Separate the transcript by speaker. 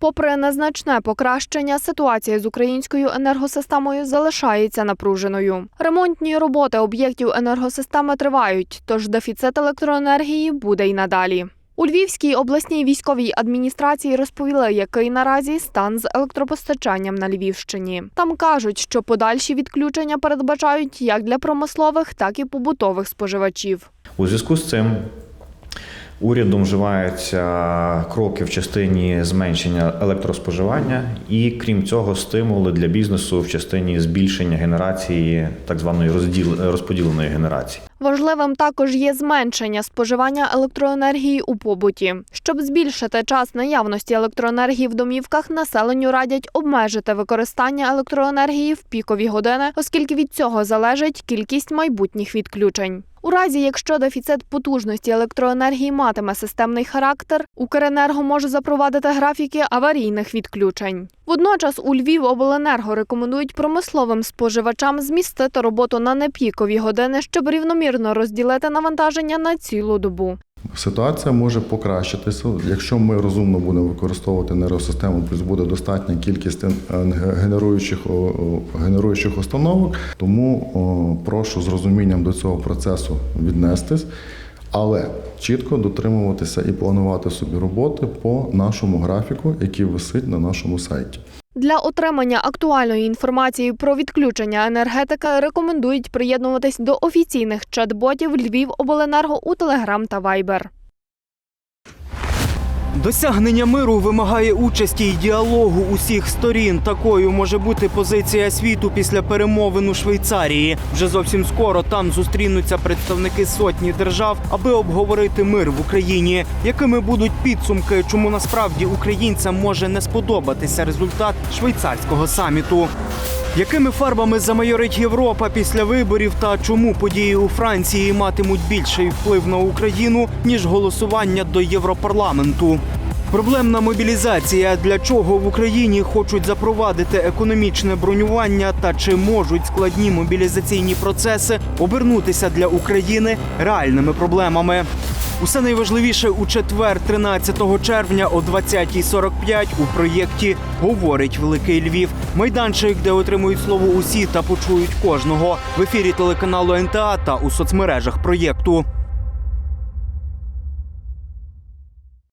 Speaker 1: Попри незначне покращення, ситуація з українською енергосистемою залишається напруженою. Ремонтні роботи об'єктів енергосистеми тривають, тож дефіцит електроенергії буде й надалі. У Львівській обласній військовій адміністрації розповіли, який наразі стан з електропостачанням на Львівщині. Там кажуть, що подальші відключення передбачають як для промислових, так і побутових споживачів.
Speaker 2: У зв'язку з цим урядом вживаються кроки в частині зменшення електроспоживання і, крім цього, стимули для бізнесу в частині збільшення генерації так званої розділ розподіленої генерації.
Speaker 1: Важливим також є зменшення споживання електроенергії у побуті. Щоб збільшити час наявності електроенергії в домівках, населенню радять обмежити використання електроенергії в пікові години, оскільки від цього залежить кількість майбутніх відключень. У разі, якщо дефіцит потужності електроенергії матиме системний характер, Укренерго може запровадити графіки аварійних відключень. Водночас у Львів обленерго рекомендують промисловим споживачам змістити роботу на непікові години, щоб рівномірно розділити навантаження на цілу добу.
Speaker 3: Ситуація може покращитися, якщо ми розумно будемо використовувати нейросистему, плюс буде достатня кількість е, генеруючих, генеруючих установок. Тому прошу з розумінням до цього процесу віднестись, але чітко дотримуватися і планувати собі роботи по нашому графіку, який висить на нашому сайті.
Speaker 1: Для отримання актуальної інформації про відключення енергетика рекомендують приєднуватись до офіційних чат-ботів Львів Обленерго у Телеграм та Вайбер.
Speaker 4: Досягнення миру вимагає участі і діалогу усіх сторін. Такою може бути позиція світу після перемовин у Швейцарії. Вже зовсім скоро там зустрінуться представники сотні держав, аби обговорити мир в Україні. Якими будуть підсумки, чому насправді українцям може не сподобатися результат швейцарського саміту? Якими фарбами замайорить Європа після виборів та чому події у Франції матимуть більший вплив на Україну ніж голосування до Європарламенту? Проблемна мобілізація. Для чого в Україні хочуть запровадити економічне бронювання та чи можуть складні мобілізаційні процеси обернутися для України реальними проблемами? Усе найважливіше у четвер, 13 червня о 20.45 у проєкті Говорить Великий Львів. Майданчик, де отримують слово усі та почують кожного в ефірі телеканалу НТА та у соцмережах проєкту.